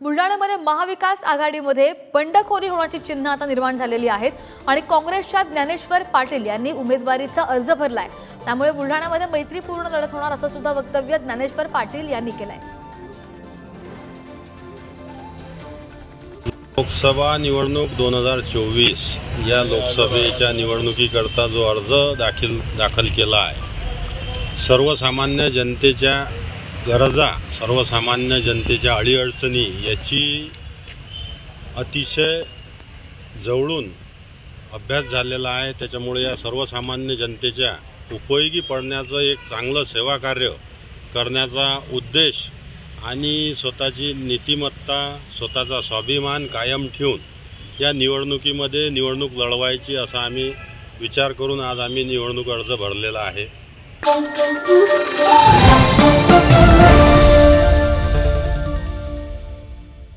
बुलढाण्यामध्ये महाविकास आघाडीमध्ये बंडखोरी होण्याची चिन्ह आता निर्माण झालेली आहेत आणि काँग्रेसच्या ज्ञानेश्वर पाटील यांनी उमेदवारीचा अर्ज भरलाय. त्यामुळे बुलढाण्यामध्ये मैत्रीपूर्ण लढत होणार असं सुद्धा वक्तव्य ज्ञानेश्वर पाटील यांनी केलंय. लोकसभा निवडणूक दोन हजार चोवीस या लोकसभेच्या निवडणुकीकरता जो अर्ज दाखल दाखल केला आहे सर्वसामान्य जनतेच्या गरजा सर्वसामान्य जनतेच्या अडीअडचणी याची अतिशय जवळून अभ्यास झालेला आहे. त्याच्यामुळे या सर्वसामान्य जनतेच्या उपयोगी पडण्याचं एक चांगलं सेवाकार्य करण्याचा उद्देश आणि स्वतःची नीतिमत्ता स्वतःचा स्वाभिमान कायम ठेवून या निवडणुकीमध्ये निवडणूक लढवायची असा आम्ही विचार करून आज आम्ही निवडणूक अर्ज भरलेला आहे.